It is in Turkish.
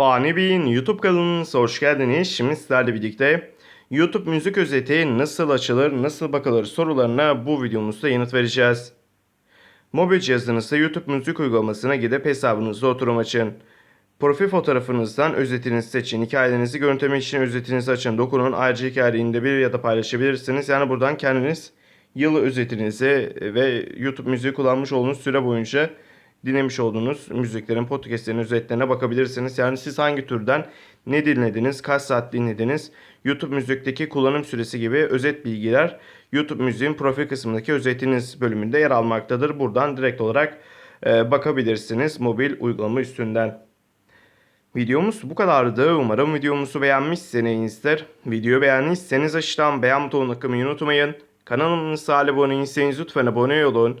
Fani Bey'in YouTube kanalınıza hoş geldiniz. Şimdi sizlerle birlikte YouTube müzik özeti nasıl açılır, nasıl bakılır sorularına bu videomuzda yanıt vereceğiz. Mobil cihazınızda YouTube müzik uygulamasına gidip hesabınızda oturum açın. Profil fotoğrafınızdan özetinizi seçin. Hikayelerinizi görüntülemek için özetinizi açın. Dokunun. Ayrıca hikayeliğinde bir ya da paylaşabilirsiniz. Yani buradan kendiniz yıl özetinizi ve YouTube müziği kullanmış olduğunuz süre boyunca dinlemiş olduğunuz müziklerin, podcastlerin özetlerine bakabilirsiniz. Yani siz hangi türden ne dinlediniz, kaç saat dinlediniz, YouTube müzikteki kullanım süresi gibi özet bilgiler YouTube müziğin profil kısmındaki özetiniz bölümünde yer almaktadır. Buradan direkt olarak e, bakabilirsiniz mobil uygulama üstünden. Videomuz bu kadardı. Umarım videomuzu beğenmişsinizdir. Videoyu beğendiyseniz aşağıdan beğen butonuna tıklamayı unutmayın. Kanalımıza abone değilseniz lütfen abone olun.